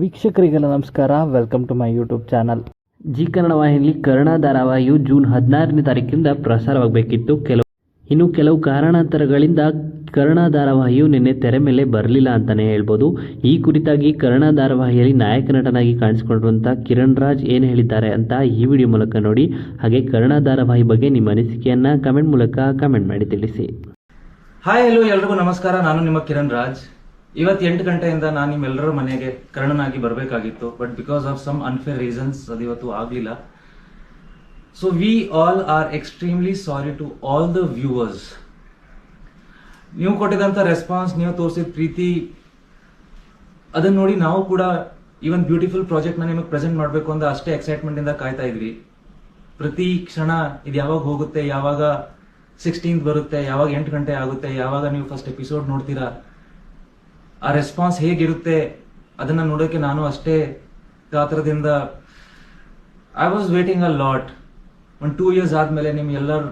ವೀಕ್ಷಕರಿಗೆಲ್ಲ ನಮಸ್ಕಾರ. Welcome to my YouTube channel Zee Kannada ವಾಹಿನಿಯಲ್ಲಿ Karna ಧಾರಾವಾಹಿಯು June ಹದಿನಾರನೇ ತಾರೀಕಿಂದ ಪ್ರಸಾರವಾಗಬೇಕಿತ್ತು. ಕೆಲವು ಇನ್ನು ಕೆಲವು ಕಾರಣಾಂತರಗಳಿಂದ ಕರ್ಣ ಧಾರಾವಾಹಿಯು ನಿನ್ನೆ ತೆರೆ ಮೇಲೆ ಬರಲಿಲ್ಲ ಅಂತಲೇ ಹೇಳ್ಬೋದು. ಈ ಕುರಿತಾಗಿ ಕರ್ಣ ಧಾರಾವಾಹಿಯಲ್ಲಿ ನಾಯಕ ನಟನಾಗಿ ಕಾಣಿಸಿಕೊಂಡಿರುವಂಥ ಕಿರಣ್ ರಾಜ್ ಏನು ಹೇಳಿದ್ದಾರೆ ಅಂತ ಈ ವಿಡಿಯೋ ಮೂಲಕ ನೋಡಿ. ಹಾಗೆ ಕರ್ಣ ಧಾರಾವಾಹಿ ಬಗ್ಗೆ ನಿಮ್ಮ ಅನಿಸಿಕೆಯನ್ನು ಕಮೆಂಟ್ ಮೂಲಕ ಕಮೆಂಟ್ ಮಾಡಿ ತಿಳಿಸಿ. ಹಾಯ್ ಹಲೋ ಎಲ್ರಿಗೂ ನಮಸ್ಕಾರ. ನಾನು ನಿಮ್ಮ ಕಿರಣ್ ರಾಜ್. ಇವತ್ತು ಎಂಟು ಗಂಟೆಯಿಂದ ನಾನು ನಿಮ್ಮೆಲ್ಲರ ಮನೆಗೆ ಕರ್ಣನಾಗಿ ಬರಬೇಕಾಗಿತ್ತು but because of some unfair reasons ಅದು ಇವತ್ತು ಆಗಲಿಲ್ಲ. So we all are extremely sorry to all the viewers ನೀವು ಕೊಟ್ಟಿದಂಥ ರೆಸ್ಪಾನ್ಸ್ ನೀವು ತೋರಿಸಿದ ಪ್ರೀತಿ, ಅದನ್ನ ನೋಡಿ ನಾವು ಕೂಡ ಈ ಒಂದು ಬ್ಯೂಟಿಫುಲ್ ಪ್ರಾಜೆಕ್ಟ್ನ ನಿಮಗೆ ಪ್ರೆಸೆಂಟ್ ಮಾಡಬೇಕು ಅಂತ ಅಷ್ಟೇ ಎಕ್ಸೈಟ್ಮೆಂಟ್ ಇಂದ ಕಾಯ್ತಾ ಇದ್ವಿ. ಪ್ರತಿ ಕ್ಷಣ ಇದು ಯಾವಾಗ ಹೋಗುತ್ತೆ, ಯಾವಾಗ ಸಿಕ್ಸ್ಟೀನ್ತ್ ಬರುತ್ತೆ, ಯಾವಾಗ ಎಂಟು ಗಂಟೆ ಆಗುತ್ತೆ, ಯಾವಾಗ ನೀವು ಫಸ್ಟ್ ಎಪಿಸೋಡ್ ನೋಡ್ತೀರಾ ಆ ರೆಸ್ಪಾನ್ಸ್ ಹೇಗಿರುತ್ತೆ, ಅದನ್ನ ನೋಡೋಕೆ ನಾನು ಅಷ್ಟೇ ಗಾತ್ರದಿಂದ I was waiting a lot ಒಂದು ಟೂ ಇಯರ್ಸ್ ಆದ್ಮೇಲೆ ನಿಮ್ ಎಲ್ಲರ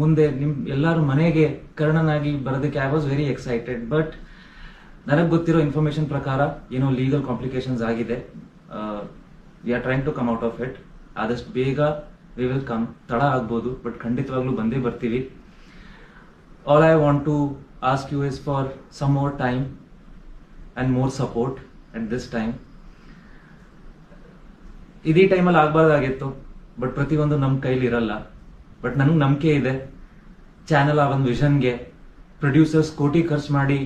ಮುಂದೆ, ನಿಮ್ ಎಲ್ಲರ ಮನೆಗೆ ಕರ್ಣನಾಗಿ ಬರೋದಕ್ಕೆ I was very excited but ನನಗೆ ಗೊತ್ತಿರೋ ಇನ್ಫಾರ್ಮೇಶನ್ ಪ್ರಕಾರ ಏನೋ ಲೀಗಲ್ ಕಾಂಪ್ಲಿಕೇಶನ್ಸ್ ಆಗಿದೆ. We are trying to come out of it ಆದಷ್ಟು ಬೇಗ ವಿ ವಿಲ್ ಕಮ್ ತಡ ಆಗ್ಬೋದು ಬಟ್ ಖಂಡಿತವಾಗ್ಲೂ ಬಂದೇ ಬರ್ತೀವಿ. All I want to ask you is for some more time and more support at this time ಇದೇ ಟೈಮಲ್ಲಿ ಆಗಬಾರ್ದಾಗಿತ್ತು ಬಟ್ ಪ್ರತಿಯೊಂದು ನಮ್ಮ ಕೈಲಿ ಇರಲ್ಲ. ಬಟ್ ನನಗೆ ನಂಬಿಕೆ ಇದೆ. ಚಾನೆಲ್ ಆ ಒಂದು ವಿಷನ್ಗೆ ಪ್ರೊಡ್ಯೂಸರ್ಸ್ ಕೋಟಿ ಖರ್ಚು ಮಾಡಿ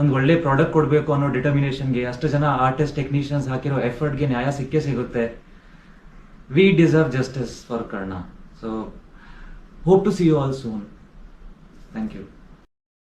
ಒಂದು ಒಳ್ಳೆ ಪ್ರಾಡಕ್ಟ್ ಕೊಡಬೇಕು ಅನ್ನೋ ಡಿಟರ್ಮಿನೇಷನ್ಗೆ ಅಷ್ಟು ಜನ ಆರ್ಟಿಸ್ಟ್ ಟೆಕ್ನಿಷಿಯನ್ಸ್ ಹಾಕಿರೋ ಎಫರ್ಟ್ಗೆ ನ್ಯಾಯ ಸಿಕ್ಕೇ ಸಿಗುತ್ತೆ. We deserve justice for Karna so hope to see you all soon thank you